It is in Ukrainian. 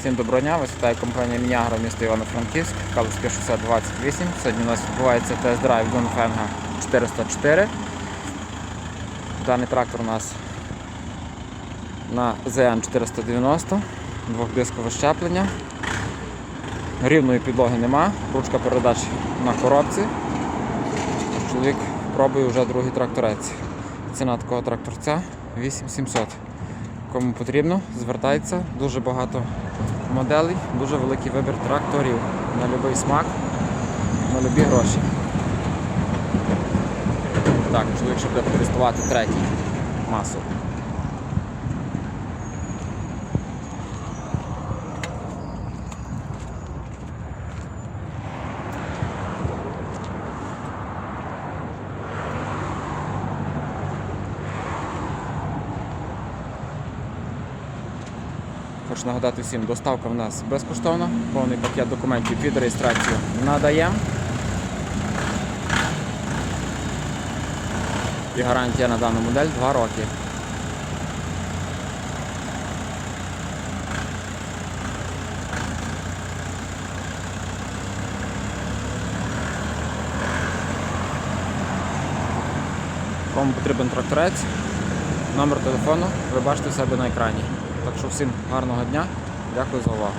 Всім доброго дня, вас компанія Мінягро, місто Івано-Франківськ, Калицьке шосе 28. Сьогодні у нас відбувається тест-драйв Донфенга 404. Даний трактор у нас на ZN 490, двохдискове щеплення. Рівної підлоги нема, ручка передач на коробці. Чоловік пробує вже другий тракторець. Ціна такого тракторця 8700. Кому потрібно, звертайтеся. Дуже багато моделей, дуже великий вибір тракторів на будь-який смак, на любі гроші. Так, чоловік ще буде користувати третій масу. Хочу нагадати всім, доставка в нас безкоштовна, повний пакет документів під реєстрацію надаємо. І гарантія на дану модель 2 роки. Кому потрібен тракторець, номер телефону ви бачите себе на екрані. Так що всім гарного дня, дякую за увагу.